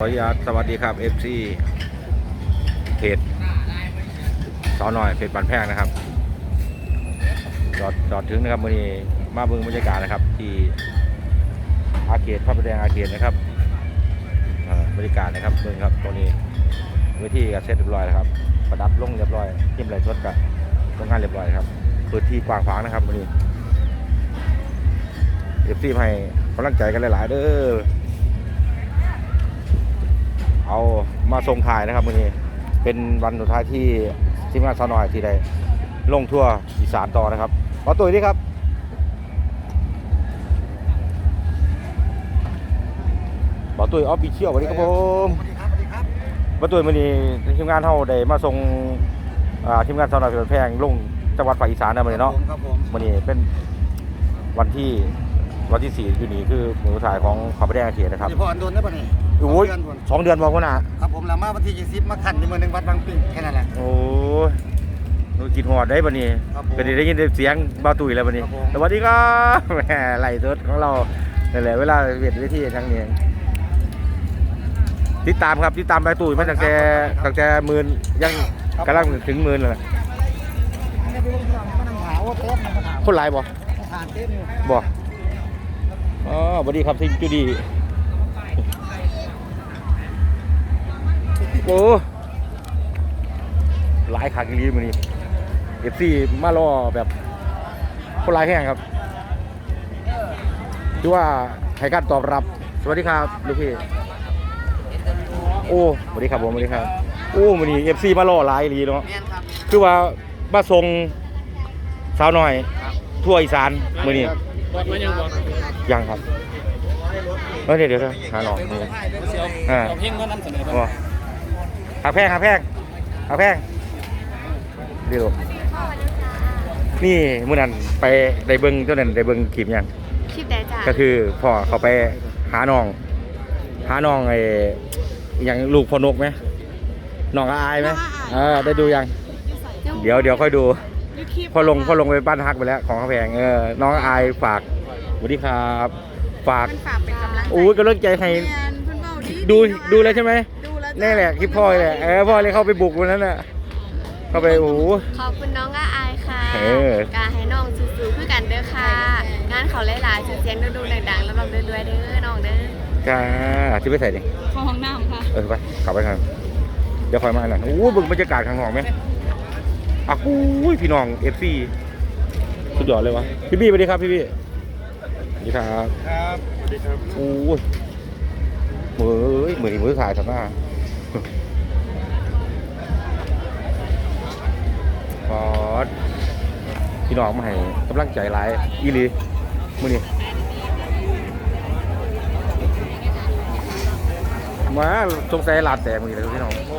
ขออนุญาตสวัสดีครับ FC เพจสาวหน่อยเพจบันแพงนะครับจอดจอดถึงนะครับวันนี้มาเบิ่งบรรยากาศนะครับ ที่อาเขตพระประแดงอาเขตนะครับบรรยากาศนะครับเบิ่งครับตรงนี้เวทีก็เสร็จเรียบร้อยแล้วครับ ประดับลงเรียบร้อยทิมไหลชดกับโรงงานเรียบร้อยครับพื้นที่กว้างขวางนะครับวันนี้เอฟซีให้กำลังใจกันหลาย ๆ เด้อ เอามาส่งถ่ายนะครับวันนี้เป็นวันสุดท้ายที่ทีมงานสาวน้อยที่ได้ลงทั่วร์อีสานต่อนะครับขอตัวนี้ครับบอตุ้ยออฟฟิเชียลสวัสดีครับผมสวัสดีครับสวัสดีครับบอตุ้ยวันนี้ทีมงานเท่าได้มาส่งอ่าทีมงานสาวน้อยเพลินแพงลงจังหวัดภาคอีสานนะวันนี้เนาะครับผมวันนี้เป็นวันที่วันที่สี่อยู่นี่คือมือถ่ายของขาวประแดงอาเขตนะครับนี่พออันโดนได้ป่ะนี่ โอ้ยสงเดือนพุ่น สองเดือนบอกว่าน่ะ ครับผมแล้วมาวันที่20มาขันในเมืองหนึ่งวัดบางปิ่งแค่นั้นแหละ โอ้ยหนูกินหอดได้ปะนี่ครับผมก็ได้ได้ยินเสียงเบาตุ๋ยแล้วปะนี่ครับผม สวัสดีครับแหมไหลสดของเรานี่นแหละเวลาเวียดวิธีทั้งนี้ติดตามครับติดตามเบาตุ๋ยมาตั้งแต่ตั้งแต่หมื่นยังกำลังถึงหมื่นเลยนี่พี่ลุงมานั่งหาว่าเทปมันมาถามคนหลายบ่ทานเทปอยู่บ่อ๋อสวัสดีครับที่จูดี โอ้หลายขักอีหลีมือนี้เอฟซีมารอแบบคนลายแห้งครับคือว่าให้การตอบรับ สวัสดีครับลูกพี่โอ้สวัสดีครับผมสวัสดีครับ โอ้มือนี้เอฟซีมารอหลายอีหลีเนาะคือว่ามาส่งสาวหน่อย ทั่วอีสานมือนี้ยังครับเดี๋ยวเดี๋ยวหาหน่อยอ่า หักแพงหักแพงหักแพงเดี๋ยวนี่มื่อนั้นไปได้เบิ้งเจ้านั้นได้เบิ้งคลิปยังคลิปใดจ้ะก็คือพ่อเขาไปหาน้อง หาน้องไอ้อหย่างลูกพ่อนกไหมน้องอาอายไหมเออได้ดูยัง เดี๋ยวเดี๋ยวค่อยดู พอลงพอลงไปบ้านฮักไปแล้วของข้าแพงเออน้องอายฝากสวัสดีครับ ฝากมันฝากเป็นกำลังใจโอ้ยกำลังใจให้แมนเพิ่นเว้าดีดูเนาะดูแล้วใช่ไหมดูแล้วจ้ นี่แหละคลิปพ่อแหละเออพ่อเลยเข้าไปบุกวันนั้นน่ะเข้าไปโอ้โห ขอบคุณน้องอาอายค่ะ เออ กาให้น้องสู้ๆคือกันเด้อค่ะ งานเขาหลายๆเสียงดูๆดังๆแล้วลองเรื่อยๆเด้อน้องเด้อจ้าที่ไปใส่ดิเข้าห้องน้ำค่ะ เออไปขับไปครับเดี๋ยวคอยมาหน่อยโอ้ยเบึงบรรยากาศข้างนอกไหมอะอุ้ยพี่น้องเอฟซีสุดยอดเลยวะพี่บี้สวัสดีครับพี่บี้สวัสดีครับครับสวัสดีครับโอ้ยมือเอ้ยมือนี่มือถ่ายทำหน้า พอดพี่น้องมาให้กำลังใจหลายอีหลีมือนี่มาสงสัยหลาดแต่มือเลยพี่น้องโอ้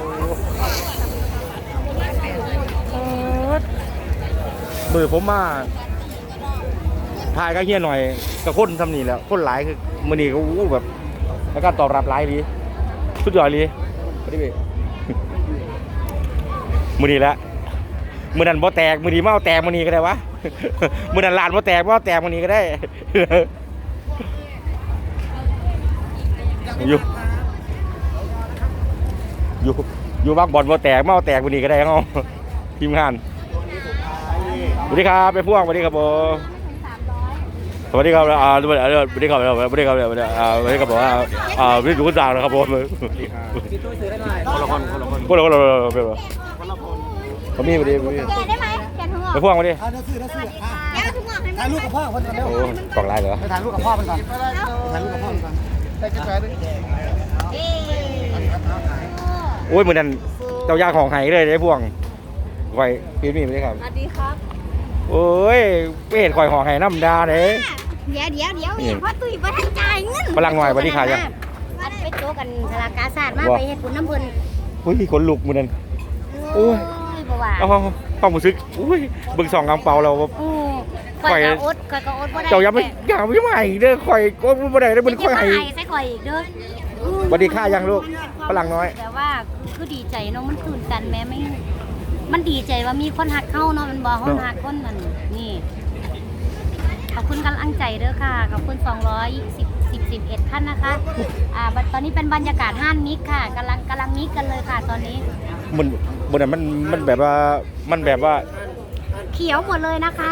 ปอดมือผมมาถ่ายก็เฮียหน่อยกับคนทำนี่แหล้วคนหลายคือมือนี่ก็อู้แบบแล้วก็ตอบรับหลายดีสุดยอดเลยไม่ได้เว้ยมือนี่แหละ มือนันบ่แตกมือนี้มาเอาแตกมือนี้ก็ได้วะมือนันลานบ่แตกมาเอาแตกมือนี้ก็ได้อยู่อยู่อยู่บางบอลบ่แตกมาเอาแตกมือนี้ก็ได้เนาะทีมงานสวัสดีครับไปพ่วงสวัสดีครับผมสวัสดีครับอ่าสวัสดีครับสวัสดีครับสวัสดีครับสวัสดีครับอ่าสวัสดีครับผมอ่าอ่าวิทยุคุณจางนะครับผมคนละคนคนละคนคนละคนละคนละคนละคนละคน เขามีสวัสดีสวัสดีแกได้ไหมแกทุ่งไปพ่วงมาดิอ่าเดี๋ยวซื้อเดี๋ยวซื้ออะแกทุ่งออกให้ถ่ายรูปกับพ่อคนก่อนเร็วโอ้กล่องลายเหรอไปถ่ายรูปกับพ่อมันก่อนถ่ายรูปกับพ่อมันก่อนได้กาแฟด้วยเอ๊ะโอ้ยเหมือนนั้นเจ้ายาของไห้เลยได้พ่วงไว้ปีนี้ไม่ได้ครับสวัสดีครับโอ้ยไม่เห็นข่อยของไห้น้ำดาเด้ เดี๋ยวเดี๋ยวเดี๋ยวนี่พ่อตุ้ยบ่ทันจ่ายเงินฝรั่งหน่อยสวัสดีค่ะยัง อันไปโตกันสลากกาศาสตร์มาบ่ไปเฮ็ดบุญน้ำเพิ่นอุ้ยขนลุกเหมือนนั้นโอ้โอ้ยย บ่ว่าเอาเอาความรู้สึกอุ้ยเบิ่งสองกำเปาเราแบบโอ้ข่อยก็อดข่อยก็อดบ่ได้เจ้ายังไม่อย่าไม่ใหม่เด้อข่อยก็ไม่ได้เด้อมันข่อยไห้ให้ใส่ข่อยอีกเด้อสวัสดีค่ะยังลูกฝรั่งน้อย แต่ว่าคือดีใจเนาะมันคืนกันแม้ไม่ มันดีใจว่ามีคนหักเข้าเนาะมันบอกคนหักคนมันนี่ขอบคุณกำลังใจเด้อค่ะขอบคุณ210 14 11ท่านนะคะอ่าบัดตอนนี้เป็นบรรยากาศห้านมิกค่ะกำลังกำลังมิกกันเลยค่ะตอนนี้มัน บนนั้นมันมันแบบว่ามันแบบว่าเขียวหมดเลยนะคะ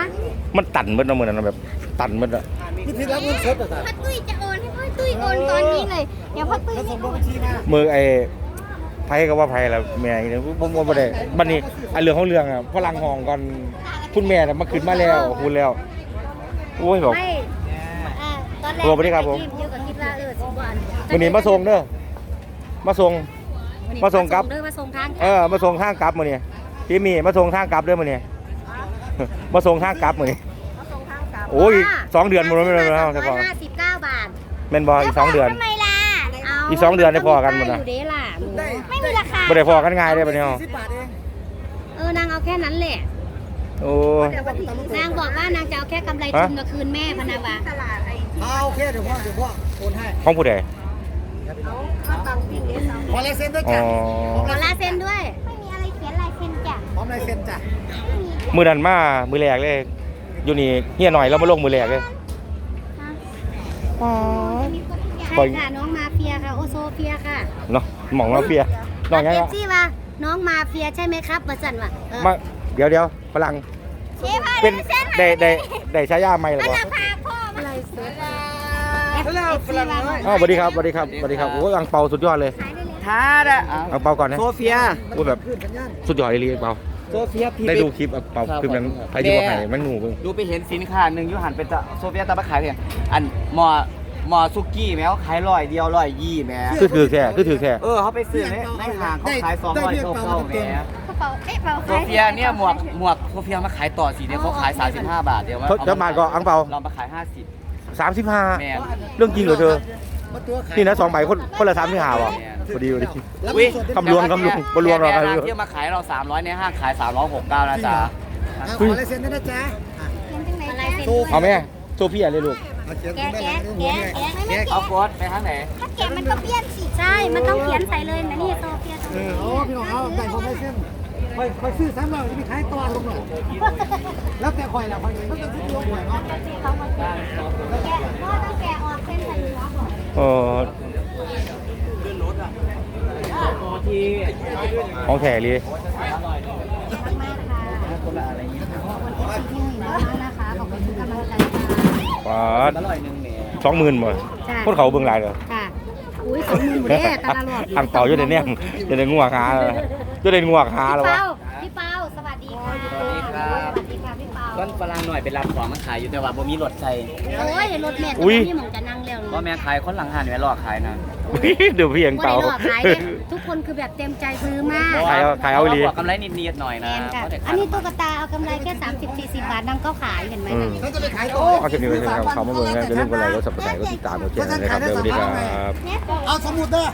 มันตันหมันเนาะเหมือนแบบตันหมันอะนี่ที่รับเงินสดอะจ้ะพ่อตุ้ยจะโอนให้พ่อตุ้ยโอนตอนนี้เลยเดี๋ยวพ่อตุ้ยแล้วไม่ส่งโอบันญชีมามือไอ้ไผก็ว่าไผแล้วแม่อีกเนี่ยผมผมบ่ได้บัดนี้ไอ้เรื่องของเรื่องอะฝรั่งห้องก่อนคุณแม่น่ะมาขึ้นมาแล้วพูดแล้วโอ้ยบอก ไม่อ่าตอนแรกโอ้สวัสดีครับผมเดียวกับคิดว่าเออสิบวัน วันนี้มาส่งเด้อมาส่ง มาส่งครับ เด้อมาส่งทางเออ มาส่งทางกลับมื้อนี้พี่มีมาส่งทางกลับเด้อมื้อนี้มาส่งทางกลับมื้อนี้มาส่งทางกลับโอ้ยสองเดือนหมดแล้วไม่เป็นไรแล้วใช่ปะห้าสิบเก้าบาทแม่นบ่อีกสองเดือน ทำไมล่ะเาอีกสองเดือนได้พอกันหมดอนะยู่เด้ล่ะหนูไม่มีราคา บ่ได้พอกันง่ายเด้อบัดนี้เฮาสิบบาทเองเออนางเอาแค่นั้นแหละ โอ้ย นางบอกว่านางจะเอาแค่กำไรทุนมาคืนแม่พะนาวะเอาโอเคเดี๋ยวพ่อเดี๋ยวพ่อโอนให้ของผู้ใด ขอลายเซ็นด้วยอ๋จ้ะอขอลายเซ็นด้วย ไม่มีอะไรเขียนลายเซ็นจ้ะพร้อมลายเซ็นจ้ะมื้อนั้นมา มื้อแรกเลย อยู่นี่เฮียหน่อยเรามาลงมื้อแรกเลยใช่ค่ะน้องมาเฟียค่ะ โอโซเฟียค่ะเนาะหม่องเราเปียน้องยังเออะฟซีว่าน้องมาเฟียใช่ไหมครับมาสั่นว่ะเออมาเดี๋ยวเดี๋ยวฝรั่งเชฟพาเป็นเส้นได้ได้ได้ฉายาใหม่หรืออันเปน่ะล่าพาพ่อมาเลยสุดเอฟ แล้วซีฝรั่งว่าน้อยอ๋อสวัสดีครับสวัสดีครับสวัสดีครับโอ้ยอังเปาสุดยอดเลยขายได้เลยท้าดะอังเปาก่อนนะโซเฟียโอ้ยแบบขึ้นสัญญาณสุดยอดเลยอังเปาโซเฟียพี่ได้ไปดูคลิปอังเปาครับคลิปนั้นครับใครที่ว่าใครมันหนูเพิ่งดูไปเห็นสินค้าหนึ่งอยูหันเป็นตะโซเฟียตะบะขายเนี่ยอันหมอหมอซุกี้แม้เขาขายร้อยเดียวร้อยยี่แม้คือถือแค่คือถือแค่เออเขาไปซื้อในในห้างเขาขายสองร้อยเก้าเก้าแม้กระเป๋าเอ๊ะเป๋าโซเฟียเนี่ยหมวกหมวกโซเฟียมาขายต่อสีเนี่ยเขาขาย 35 บาทเดียวเจ้าบาทก็อังเปาเรามาขาย 50 สามสิบห้าแม่นเรื่องจริงเหรอเธอมาตัวขายนี่นะสองใบคนคนละสามที่หาวะพอดีพอดีรับอุ๊เงิยนสดได้คำรวมคำรวมบรวมหรอกครับแม่ที่มาขายเรา 300ในห้างขาย 369นะจ๊ะอะขอลายเซ็นด้วยนะจ๊ะอะอะไรเซ็นโซเอาไหมโซเฟียเลยลูกเอาเขียนแกะไม่แกะได้หัวแกะเนี่ยแกะไม่ไม่เอาโค้ดไปทางไหน ถ้าแกะมันก็เปี้ยนสิใช่ มันต้องเขียนใส่เลยนะนี่โซเฟียเออเอาพี่น้องเอาได้ของลายเซ็น คอยคอยซื้อซ้ำเราจะไปขายตัวลงหน่อยแล้วแต่คอยแหละคอยมันจะซื้อลงหน่อยเนาะเขามาแกะแกะพ่อต้องแกะออกเส้นใส่หัวก่อนเออที่ของแท้เลยมากค่ะคนละอะไรอย่างเงี้ยคนที่หนึ่งมากนะคะ ขอบคุณทุกกำลังใจค่ะปาดอร่อยหนึ่งแหม่สองหมื่นบ่ใช่คนเขาเบิ่งหลายเลยค่ะ อุ้ยสองหมื่นหมดเลยตาละหลอด อังเปาอยู่ในเนี่ยจะได้งัวขาเลย จะได้งัวขาพี่แล้ววะเปาพี่เปาสวัสดีค่ะสวัสดีครับ สวัสดีค่ะพี่เปาต้นฝรั่งหน่อยไปรับของมันขายอยู่แต่ว่าบ่มีรถใส่โอ้ยรถเมล์ตรงนี้หมองจะนั่งเร็วก็แม่ขายคนหลังหันแม่รอขายนะเดี๋ยวพี่อังว่าเปาได้หลอกขายเนี่ยทุกคนคือแบบเต็มใจซื้อมากขายเอาขายเอาอีหลีบวกกำไรนิดๆหน่อยแมนะนค่ะ เพราะเด็กอันนี้ตุ๊กตาเอากำไรแค่ 30 40 บาทนางก็ขายเห็นไหมอืมแล้วจะไปขายตัวเอาคลิปนี้ไว้เถอะครับเขามาเบิ่งนะอย่าลืมกดไลค์กดซับสไครต์กดติดตามกดแชร์นะครับเดี๋ยวสวัสดีครับเนี่ยเอาสมุดเด้อ